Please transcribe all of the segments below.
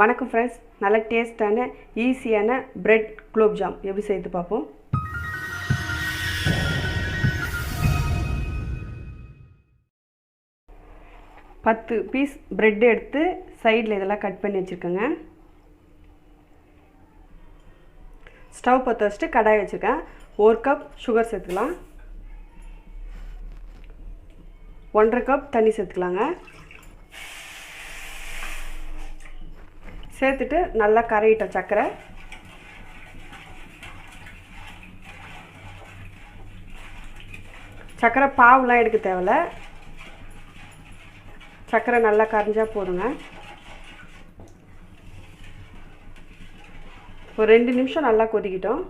வணக்கம் ஃப்ரெண்ட்ஸ் நல்ல டேஸ்ட்டான ஈஸியான பிரெட் குலோப்ஜாம் எப்படி செய்து பார்ப்போம்? பத்து பீஸ் பிரெட் எடுத்து சைடில் இதெல்லாம் கட் பண்ணி வச்சுருக்கேங்க. ஸ்டவ் பற்ற வச்சுட்டு கடாய் வச்சுருக்கேன். ஒரு கப் சுகர் சேர்த்துக்கலாம். ஒன்றரை கப் தண்ணி சேர்த்துக்கலாங்க. சேர்த்துட்டு நல்லா கரையிட்டோம் சர்க்கரை சர்க்கரை பாவுலாம் எடுக்க தேவையில்ல. சர்க்கரை நல்லா கரைஞ்சால் போதுங்க. ஒரு ரெண்டு நிமிஷம் நல்லா கொதிக்கிட்டோம்.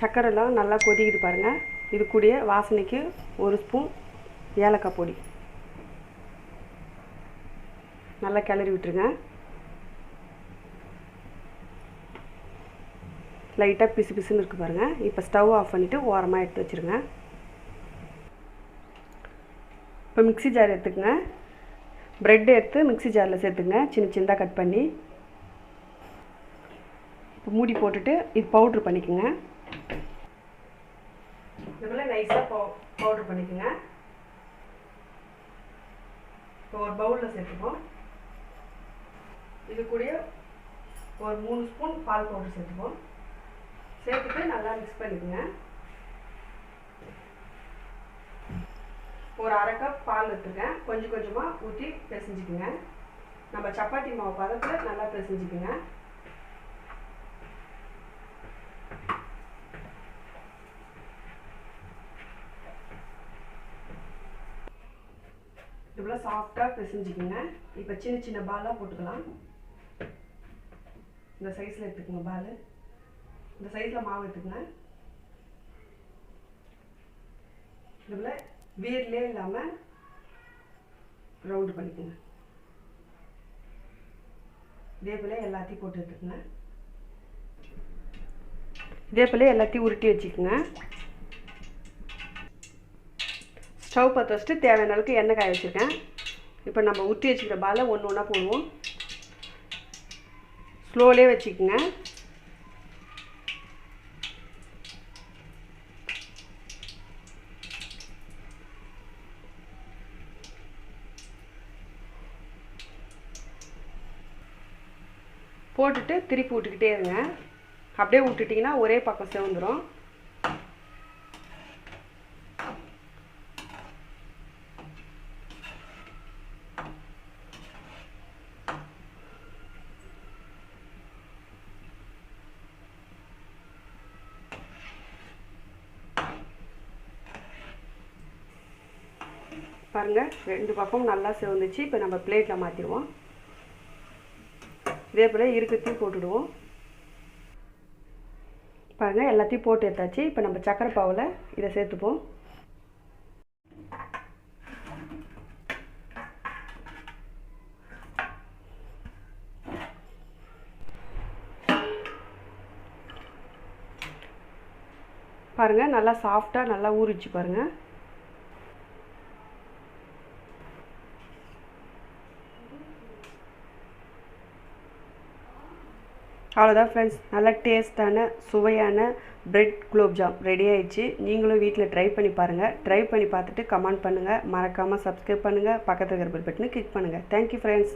சர்க்கரைலாம் நல்லா கொதிக்குது பாருங்கள் இது கூடிய வாசனைக்கு ஒரு ஸ்பூன் ஏலக்காய் பொடி. நல்லா கிளறி விட்டுருங்க. லைட்டாக பிசு பிசுன்னு இருக்குது பாருங்கள் இப்போ ஸ்டவ் ஆஃப் பண்ணிவிட்டு ஓரமாக எடுத்து வச்சுருங்க. இப்போ மிக்ஸி ஜார் எடுத்துக்கங்க. ப்ரெட் எடுத்து மிக்ஸி ஜாரில் சேர்த்துங்க சின்ன சின்னதாக கட் பண்ணி. இப்போ மூடி போட்டுட்டு இது பவுட்ரு பண்ணிக்கோங்க. இதுபோல் நைஸாக பவு பவுட்ரு பண்ணிக்கோங்க. இப்போ ஒரு பவுலில் சேர்த்துப்போம். இது கூடயே ஒரு மூணு ஸ்பூன் பால் பவுடர் சேர்த்துப்போம். சேர்த்துட்டு நல்லா மிக்ஸ் பண்ணிக்கோங்க. ஒரு அரை கப் பால் எடுத்துருக்கேன். கொஞ்சம் கொஞ்சமாக ஊற்றி பிசைஞ்சிக்கோங்க. நம்ம சப்பாத்தி மாவு பதத்தில் நல்லா பிசைஞ்சிக்கோங்க. இதுபோல் சாஃப்டாக பிசைஞ்சிக்கோங்க. இப்போ சின்ன சின்ன பாலாக போட்டுக்கலாம். இந்த சைஸில் எடுத்துக்கோங்க பால் இந்த சைஸில் மாவு எடுத்துக்கோங்க. இதுபோல் வீர்லே இல்லாமல் ரவுண்டு பண்ணிக்கோங்க. இதே போல் எல்லாத்தையும் போட்டு எடுத்துக்கோங்க. இதே போல் எல்லாத்தையும் உருட்டி வச்சுக்கோங்க. ஸ்டவ் பற்ற வச்சுட்டு தேவையான அளவுக்கு எண்ணெய் காய வச்சுருக்கேன். இப்போ நம்ம ஊற்றி வச்சுக்கிற பாலை ஒன்று ஒன்றா போடுவோம். ஸ்லோலே வச்சுக்கோங்க. போட்டுட்டு திருப்பி விட்டுக்கிட்டே இருங்க. அப்படியே விட்டுட்டிங்கன்னா ஒரே பக்கம் சேர்ந்துடும் பாருங்கள் ரெண்டு பக்கமும் நல்லா சிவந்துச்சு. இப்போ நம்ம பிளேட்டில் மாற்றிடுவோம் இதே போல் இருக்கத்தையும் போட்டுடுவோம். பாருங்கள் எல்லாத்தையும் போட்டு எடுத்தாச்சு. இப்போ நம்ம சக்கரை பாவில் இதை சேர்த்துப்போம். பாருங்கள் நல்லா சாஃப்டாக நல்லா ஊறிச்சு பாருங்கள் அவ்வளோதான் ஃப்ரெண்ட்ஸ் நல்லா டேஸ்ட்டான சுவையான பிரெட் குலோப்ஜாம் ரெடி ஆயிடுச்சு. நீங்களும் வீட்டில் ட்ரை பண்ணி பாருங்கள் ட்ரை பண்ணி பார்த்துட்டு கமெண்ட் பண்ணுங்கள் மறக்காமல் சப்ஸ்கிரைப் பண்ணுங்கள் பக்கத்தில் இருக்கிற பெல் பட்டனை கிளிக் பண்ணுங்கள் தேங்க்யூ ஃப்ரெண்ட்ஸ்